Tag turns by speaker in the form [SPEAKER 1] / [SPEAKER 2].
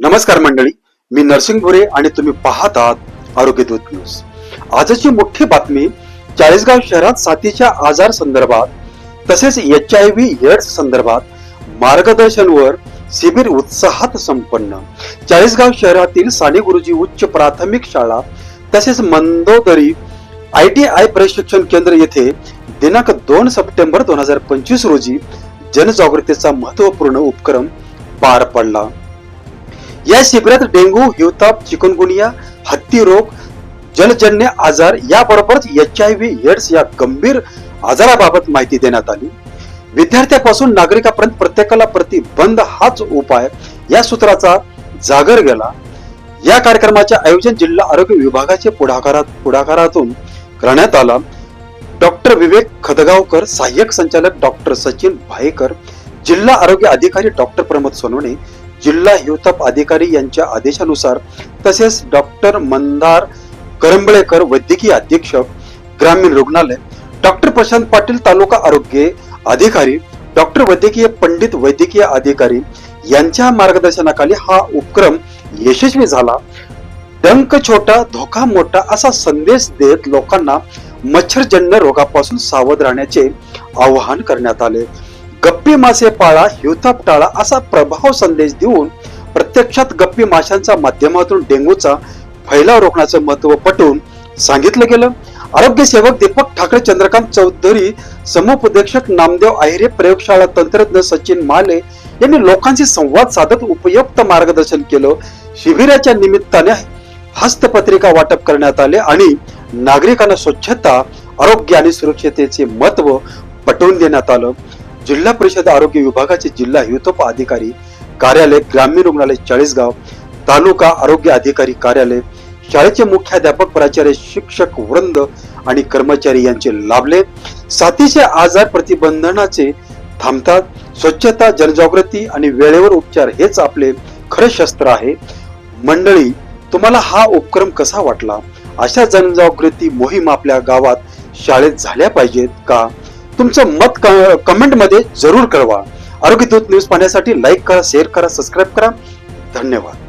[SPEAKER 1] नमस्कार मंडळी मी नरसिंग भुरे आणि तुम्ही पाहत आहात आरोग्यदूत न्यूज. आजची मोठी बातमी चाळीसगाव शहरात साथीच्या आजार संदर्भात तसेच एच आय व्ही एड्स संदर्भात मार्गदर्शनवर शिबिर उत्साहात संपन्न. चाळीसगाव शहरातील साने गुरुजी उच्च प्राथमिक शाळा तसेच मंदोदरी आय टी आय प्रशिक्षण केंद्र येथे दिनांक दोन सप्टेंबर दोन हजार पंचवीस रोजी जनजागृतीचा महत्त्वपूर्ण उपक्रम पार पडला. या शिबिरात डेंग्यू हिवताप चिकनगुनिया हत्ती रोग जलजन्य आजार याबरोबरच एच आय व्ही एड्स या गंभीर आजाराबाबत माहिती देण्यात आली. विद्यार्थ्यापासून नागरिकापर्यंत प्रत्येकाला प्रतिबंध हाच उपाय या सूत्राचा जागर गेला. या कार्यक्रमाचे आयोजन जिल्हा आरोग्य विभागाचे पुढाकारात पुढाकारातून करण्यात आला. डॉक्टर विवेक खदगावकर सहाय्यक संचालक डॉक्टर सचिन भाईकर जिल्हा आरोग्य अधिकारी डॉक्टर प्रमोद सोनवणे जिल्हा हिवताप अधिकारी यांच्या आदेशानुसार तसेच डॉक्टर मंदार करंबळेकर वैद्यकीय अधीक्षक ग्रामीण रुग्णालय डॉक्टर प्रशांत पाटील तालुका आरोग्य अधिकारी डॉक्टर वैद्यकीय पंडित वैद्यकीय अधिकारी यांच्या मार्गदर्शनाखाली हा उपक्रम यशस्वी झाला. डंक छोटा धोका मोठा असा संदेश देत लोकांना मच्छरजन्य रोगापासून सावध राहण्याचे आवाहन करण्यात आले. गप्पी मासे पाळा हिवताप टाळा असा प्रभाव संदेश देऊन प्रत्यक्षात गप्पी माशांच्या माध्यमातून डेंग्यूचा फैलाव रोखण्याचं महत्त्व पटवून सांगितलं गेलं. आरोग्य सेवक दीपक ठाकरे चंद्रकांत चौधरी समुपदेशक नामदेव आहिरे प्रयोगशाळा तंत्रज्ञ सचिन माले यांनी लोकांशी संवाद साधत उपयुक्त मार्गदर्शन केलं. शिबिराच्या निमित्ताने हस्तपत्रिका वाटप करण्यात आले आणि नागरिकांना स्वच्छता आरोग्य आणि सुरक्षतेचे महत्त्व पटवून देण्यात आलं. जिल्हा परिषद आरोग्य विभागाचे जिल्हा युथोप अधिकारी कार्यालय ग्रामीण रुग्णालय चाळीसगाव तालुका आरोग्य अधिकारी कार्यालय शाळेचे मुख्याध्यापक प्राचार्य शिक्षक वृंद आणि कर्मचारी यांचे लाभले. साथीचे आजार प्रतिबंधनाचे थांबतात. स्वच्छता जनजागृती आणि वेळेवर उपचार हेच आपले खरे शस्त्र आहे. मंडळी तुम्हाला हा उपक्रम कसा वाटला? अशा जनजागृती मोहीम आपल्या गावात शाळेत झाल्या पाहिजेत का? तुमचं मत कमेंटमध्ये जरूर कळवा. आरोग्य दूत न्यूज पाहण्यासाठी लाईक करा शेअर करा सबस्क्राईब करा. धन्यवाद.